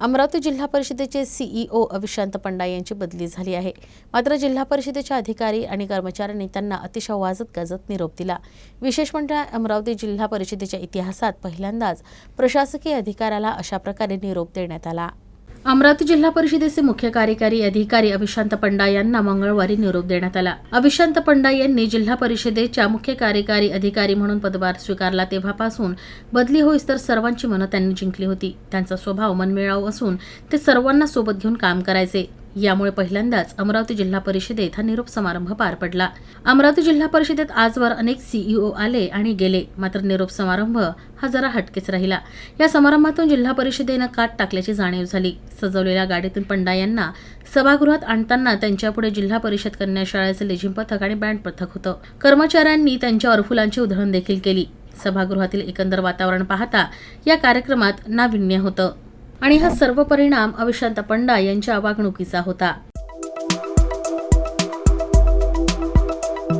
अमरावती जिल्हा परिषदेचे सीईओ अविशांत पंडा यांची बदली झाली आहे. मात्र जिल्हा परिषदेच्या अधिकारी आणि कर्मचाऱ्यांनी त्यांना अतिशय वाजत गाजत निरोप दिला. विशेष म्हणजे अमरावती जिल्हा परिषदेच्या इतिहासात पहिल्यांदाच प्रशासकीय अधिकाऱ्याला अशा प्रकारे निरोप देण्यात आला. अमरावती जिल्हा परिषदेचे मुख्य कार्यकारी अधिकारी अविशांत पंडा यांना मंगळवारी निरोप देण्यात आला. अविशांत पंडा यांनी जिल्हा परिषदेच्या मुख्य कार्यकारी अधिकारी म्हणून पदभार स्वीकारला तेव्हापासून बदली होईस तर सर्वांची मनं त्यांनी जिंकली होती. त्यांचा स्वभाव मनमिळाऊ असून ते सर्वांना सोबत घेऊन काम करायचे. यामुळे पहिल्यांदाच अमरावती जिल्हा परिषदेत हा निरोप समारंभ पार पडला. अमरावती जिल्हा परिषदेत आजवर अनेक सीईओ आले आणि गेले मात्र निरोप समारंभ हा जरा हटकेच राहिला. या समारंभातून जिल्हा परिषदेनं काट टाकल्याची जाणीव झाली. सजवलेल्या गाडीतून पंडा यांना सभागृहात आणताना त्यांच्यापुढे जिल्हा परिषद कन्या शाळेचे लेझिम पथक आणि बँड पथक होतं. कर्मचाऱ्यांनी त्यांच्यावर फुलांची उधळण देखील केली. सभागृहातील एकंदर वातावरण पाहता या कार्यक्रमात नाविन्य होतं. आणि हा सर्व परिणाम अविशांत पंडा यांच्या वागणुकीचा होता.